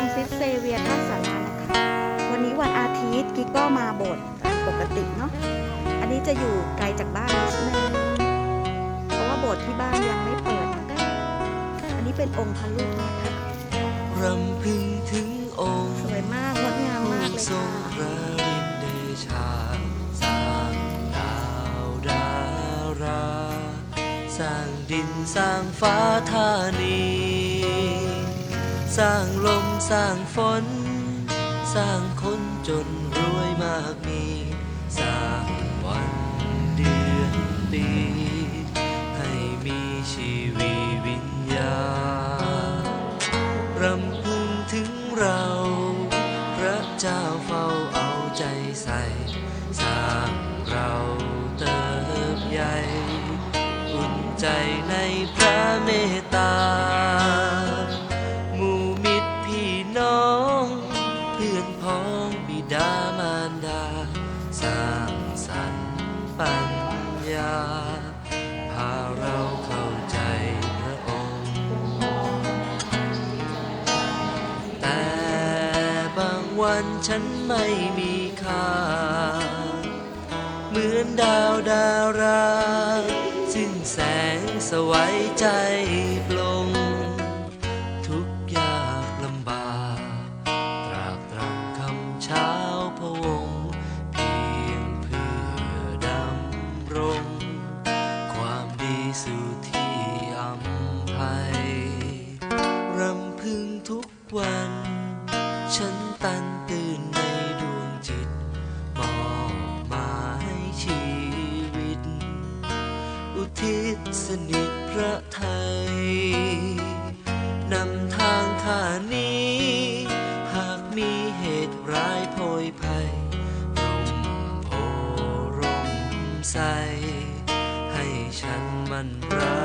รังซิสเซเวียร์ท่าสารานะคะ วันนี้วันอาทิตย์กิ๊กก็มาโบสถ์ปกติเนาะ อันนี้จะอยู่ไกลจากบ้านนิดนึงเพราะว่าโบสถ์ที่บ้านยังไม่เปิดนะคะ อันนี้เป็นองค์พระลูกนะคะรำพึงถึงองค์สวยมากงดงามมากเลยทรค่ะงพระรินเดชาสร้างดาวดารา สร้างดินสร้างฟ้าธานี สร้างลมสร้างฝน สร้างคนจนรวยมากมี สร้างวันเดือนปี ให้มีชีวิตวิญญาณรำพึงถึงเรา พระเจ้าเฝ้าเอาใจใส่ สร้างเราเติบใหญ่ อุ่นใจใน พื่องบิดามารดา สร้างสรรค์ปัญญา พาเราเข้าใจพระองค์ แต่บางวันฉันไม่มีค่า เหมือนดาวดาราสิ้นแสงสวัยใจโปล วัน ฉันตันตื่นในดวงจิต มอบมายชีวิต อุทิศสนิทพระไทย นำทางข้านี้ หากมีเหตุร้ายโพยภัยร่มโพร่มใส ให้ฉันมันรั